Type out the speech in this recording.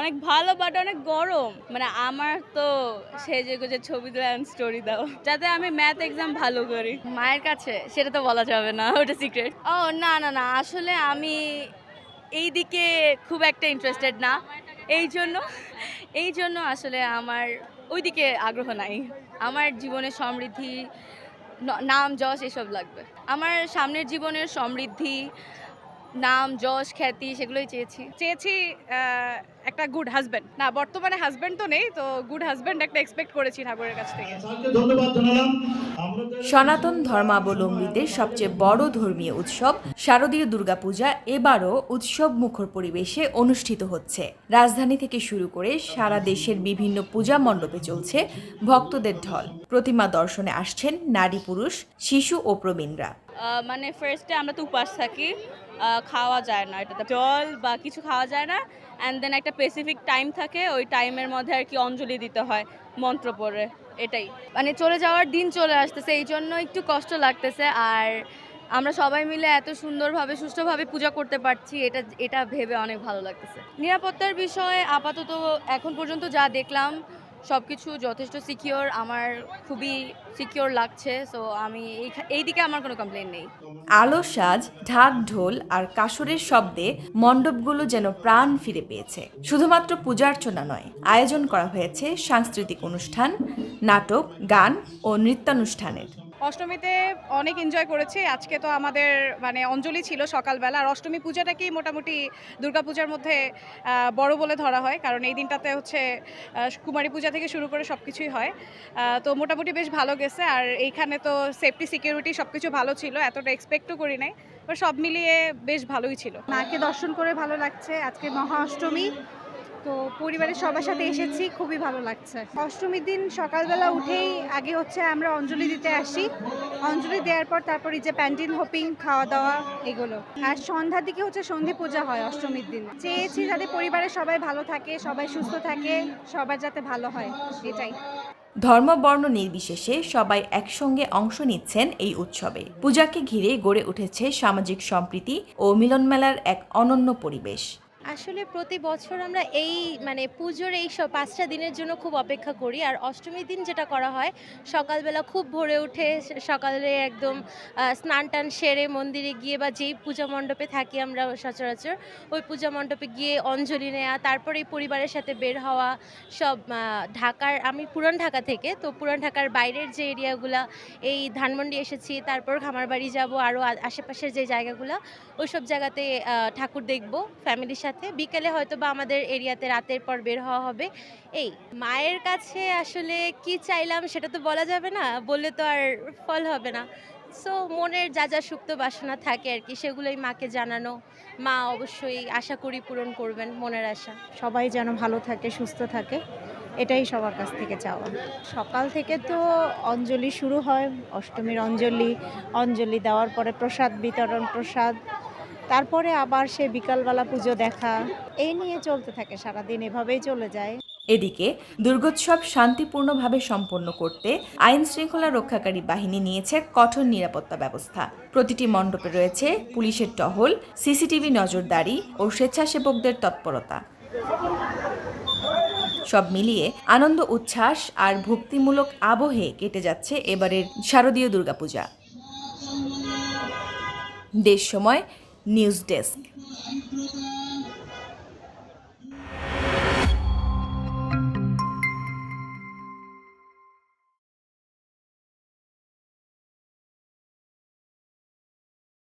অনেক ভালো বাট অনেক গরম। মানে আমার তো সেজে গুজে ছবি দিলে স্টোরি দাও। যাতে আমি ম্যাথ এক্সাম ভালো করি। মায়ের কাছে সেটা তো বলা যাবে না, ওটা সিক্রেট ও, না না না, আসলে আমি এই দিকে খুব একটা ইন্টারেস্টেড না। এই জন্য এই জন্য আসলে আমার ওই দিকে আগ্রহ নাই। আমার জীবনে সমৃদ্ধি নাম, যশ, এসব লাগবে। আমার সামনের জীবনের সমৃদ্ধি নাম যশ খ্যাতি সেগুলোই চেয়েছি। চেয়েছি একটা গুড হাজব্যান্ড না বর্তমানে হাজব্যান্ড তো নেই তো গুড হাজব্যান্ড একটা এক্সপেক্ট করেছি ঠাকুরের কাছ থেকে। সনাতন ধর্মাবলম্বীদের সবচেয়ে বড় ধর্মীয় উৎসব শারদীয় দুর্গাপূজা এবারও উৎসব মুখর পরিবেশে অনুষ্ঠিত হচ্ছে। রাজধানী থেকে শুরু করে সারা দেশের বিভিন্ন পূজা মণ্ডপে চলছে ভক্তদের ঢল। প্রতিমা দর্শনে আসছেন নারী পুরুষ শিশু ও প্রবীণরা। মানে ফার্স্টে আমরা তো উপাস থাকি খাওয়া যায় না এটাতে। জল বা কিছু খাওয়া যায় না অ্যান্ড দেন একটা স্পেসিফিক টাইম থাকে, ওই টাইমের মধ্যে আর কি অঞ্জলি দিতে হয়, মন্ত্র পড়ে, এটাই। মানে চলে যাওয়ার দিন চলে আসতেছে, এই জন্য একটু কষ্ট লাগতেছে, আর আমরা সবাই মিলে এত সুন্দরভাবে, সুষ্ঠুভাবে পূজা করতে পারছি, এটা এটা ভেবে অনেক ভালো লাগতেছে। নিরাপত্তার বিষয়ে আপাতত এখন পর্যন্ত যা দেখলাম সব কিছু যথেষ্ট সিকিওর আমার খুবই সিকিওর লাগছে সো আমি এই দিকে আমার কোনো কমপ্লেন নেই। আলো সাজ, ঢাক ঢোল আর কাসরের শব্দে মণ্ডপগুলো যেন প্রাণ ফিরে পেয়েছে। শুধুমাত্র পূজার্চনা নয়, আয়োজন করা হয়েছে সাংস্কৃতিক অনুষ্ঠান, নাটক, গান ও নৃত্যানুষ্ঠানের। অষ্টমীতে অনেক এনজয় করেছি। আজকে তো আমাদের মানে অঞ্জলি ছিল সকালবেলা। আর অষ্টমী পূজাটাকেই মোটামুটি দুর্গাপূজার মধ্যে বড় বলে ধরা হয়। কারণ এই দিনটাতে হচ্ছে কুমারী পূজা থেকে শুরু করে সব কিছুই হয় তো মোটামুটি বেশ ভালো গেছে। আর এইখানে তো সেফটি সিকিউরিটি সব কিছু ভালো ছিল। এতটা এক্সপেক্টও করি নাই। সব মিলিয়ে বেশ ভালোই ছিল। মাকে দর্শন করে ভালো লাগছে। আজকে মহা অষ্টমী তো পরিবারের সবার সাথে এসেছি, খুবই ভালো লাগছে। অষ্টমীর দিন সকালবেলা উঠেই আগে হচ্ছে আমরা অঞ্জলি দিতে আসি। অঞ্জলি দেওয়ার পর তারপর এই যে প্যান্টিন হোপিং খাওয়া দাওয়া এগুলো। আর সন্ধ্যার দিকে হচ্ছে সন্ধি পূজা হয় অষ্টমীর দিন। চেয়েছি যাতে পরিবারের সবাই ভালো থাকে, সবাই সুস্থ থাকে, সবার যাতে ভালো হয়, এটাই। ধর্ম, বর্ণ নির্বিশেষে সবাই একসঙ্গে অংশ নিচ্ছেন এই উৎসবে। পূজাকে ঘিরে গড়ে উঠেছে সামাজিক সম্প্রীতি ও মিলনমেলার এক অনন্য পরিবেশ। আসলে প্রতি বছর আমরা এই মানে পুজোর এই সব পাঁচটা দিনের জন্য খুব অপেক্ষা করি। আর অষ্টমীর দিন যেটা করা হয়, সকালবেলা খুব ভোরে উঠে সকালে একদম স্নান টান সেরে মন্দিরে গিয়ে বা যেই পূজা মণ্ডপে থাকি আমরা সচরাচর, ওই পূজা মণ্ডপে গিয়ে অঞ্জলি নেওয়া তারপরে পরিবারের সাথে বের হওয়া, সব ঢাকার, আমি পুরান ঢাকা থেকে, তো পুরান ঢাকার বাইরের যে এরিয়াগুলা, এই ধানমন্ডি এসেছি, তারপর খামারবাড়ি যাব আরও আশেপাশের যে জায়গাগুলো ওই সব জায়গাতে ঠাকুর দেখব ফ্যামিলির সাথে। বিকেলে হয়তো বা আমাদের এরিয়াতে রাতের পর বের হওয়া হবে। এই, মায়ের কাছে আসলে কি চাইলাম সেটা তো বলা যাবে না, বললে তো আর ফল হবে না। সো মনের যা যা সুপ্ত বাসনা থাকে আর কি, সেগুলোই মাকে জানানো। মা অবশ্যই আশা করি পূরণ করবেন মনের আশা। সবাই যেন ভালো থাকে, সুস্থ থাকে, এটাই সবার কাছ থেকে চাওয়া। সকাল থেকে তো অঞ্জলি শুরু হয়, অষ্টমীর অঞ্জলি। অঞ্জলি দেওয়ার পরে প্রসাদ, বিতরণ প্রসাদ। তারপরে আবার সে বিকালবেলা পুজো দেখা। এই নিয়ে চলতে থাকে সারাদিন, এভাবেই চলে যায়। এদিকে দুর্গোৎসব শান্তিপূর্ণভাবে সম্পন্ন করতে আইন শৃঙ্খলা রক্ষাকারী বাহিনী নিয়েছে কঠোর নিরাপত্তা ব্যবস্থা। প্রতিটি মণ্ডপে রয়েছে পুলিশের টহল, সিসিটিভি নজরদারি ও স্বেচ্ছাসেবকদের তৎপরতা। সব মিলিয়ে আনন্দ, উচ্ছ্বাস আর ভক্তিমূলক আবহে কেটে যাচ্ছে এবারের শারদীয় দুর্গাপূজা। দেশ সময় News Desk.